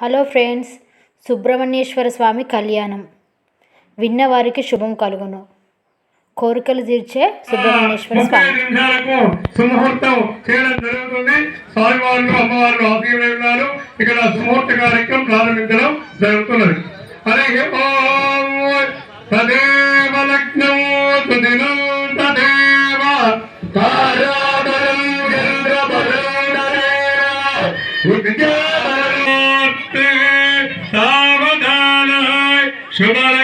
Hello friends Subrahmanyeswara స్వామి కళ్యాణం. విన్నవారికి శుభం కలుగును. కోరికలు తీర్చే సుబ్రహ్మణ్యేశ్వర స్వామి. సుముహూర్తం చేయడం జరుగుతుంది. స్వామివారు అమ్మవారు ఆశీర్వై ఉన్నారు. ఇక్కడ సుముహూర్త కార్యక్రమం ప్రారంభించడం జరుగుతున్నది. హరి ఓం తదేవ లగ్నం సుదినం తదేవ తారాబలం చంద్రబలం తదేవ সাবধান সবার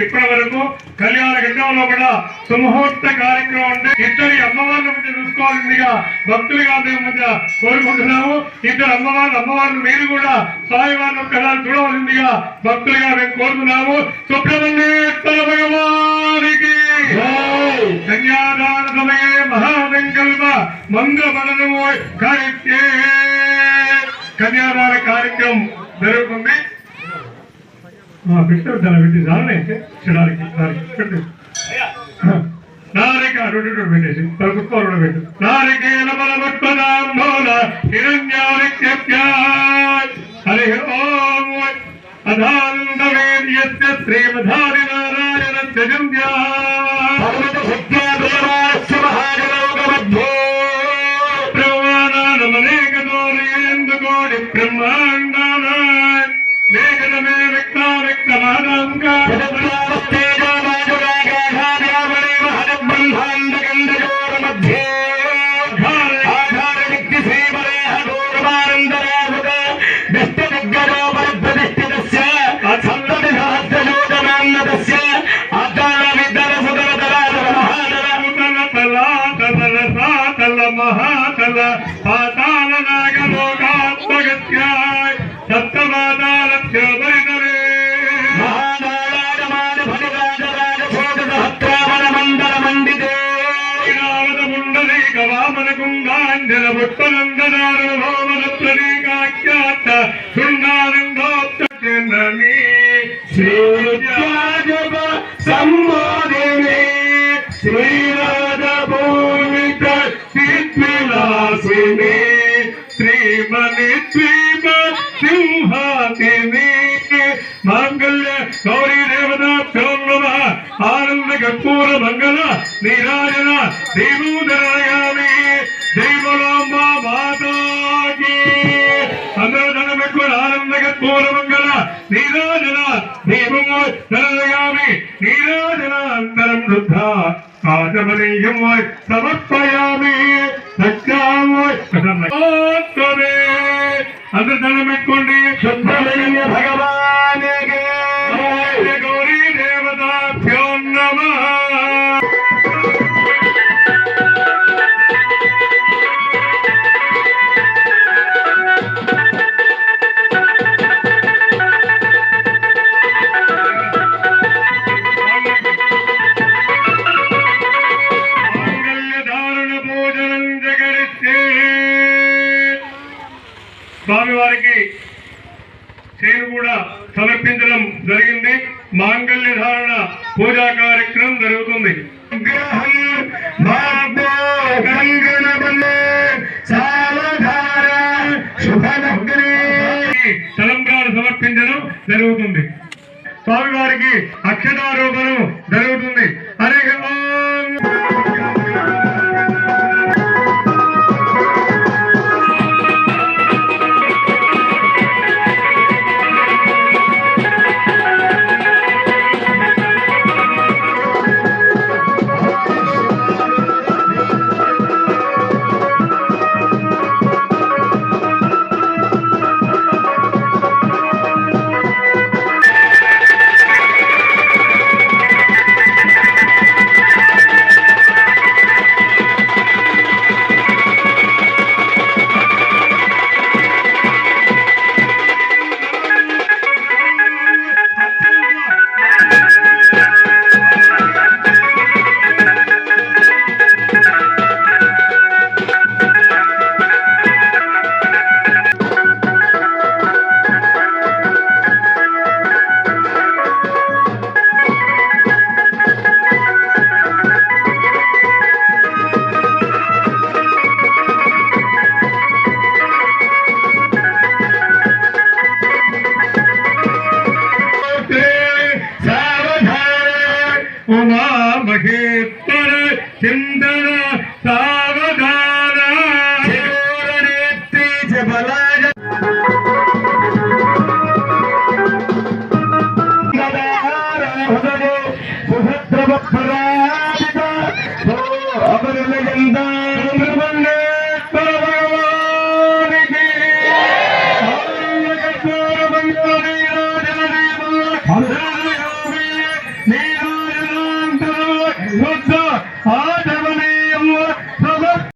ఇప్పటి వరకు కళ్యాణ ఘట్టంలో కూడా సుముహూర్త కార్యక్రమం ఉంటే ఇద్దరి అమ్మవార్ల మధ్య చూసుకోవాల్సిందిగా భక్తులుగా అందరి మధ్య కోరుకుంటున్నాము. ఇద్దరు అమ్మవార్లు అమ్మవార్లు మీరు కూడా స్వామివారిని ఒక్కసారి చూడవలసిందిగా భక్తులుగా మేము కోరుతున్నాము. సుబ్రహ్మణ్యేశ్వర భగవానికి కన్యాదాన సమయే మహాసంకల్ప మంగళమనము కార్యక్రే కన్యాదాన కార్యక్రమం జరుగుతుంది పెట్టారు చాలా పెట్టి చాలనైతే చెడానికి దానికి పెట్టు నారిక రెండు రెండు పెట్టేసి తలుపుకో రెండు పెట్టు నారికేల బలవత్పదాంబోల హిరణ్యారిత్యప్యాయ్ హరి ఓం అధానందవేద్యస్య శ్రీమధారి నారాయణ Gönlüm ya కుంగాంజన పుష్పనందనారు భోమన ప్రతీకాఖ్యాత శృంగానందోత్తమీ సంబోధిని శ్రీరాధ భూమిత స్థితిలాసిని శ్రీమణి శ్రీమ సింహాతిని మాంగళ్య గౌరీ దేవతాభ్యో ఆనంద కర్పూర మంగళ నీరాజన దేవూదరాయామి దేవమో ధనయామి నీరాజనాంతరం వృద్ధ ఆచమనీయం సమర్పయామి సత్యామోయ్ అందరు దండం పెట్టుకోండి. సుబ్రహ్మణ్య సమర్పించడం జరిగింది. మాంగళ్య ధారణ పూజా కార్యక్రమం జరుగుతుంది. తలంబ్రాలు సమర్పించడం జరుగుతుంది. స్వామివారికి అక్షతారోపణం జరుగుతుంది. అనేక उमा महेश्वर सिंदर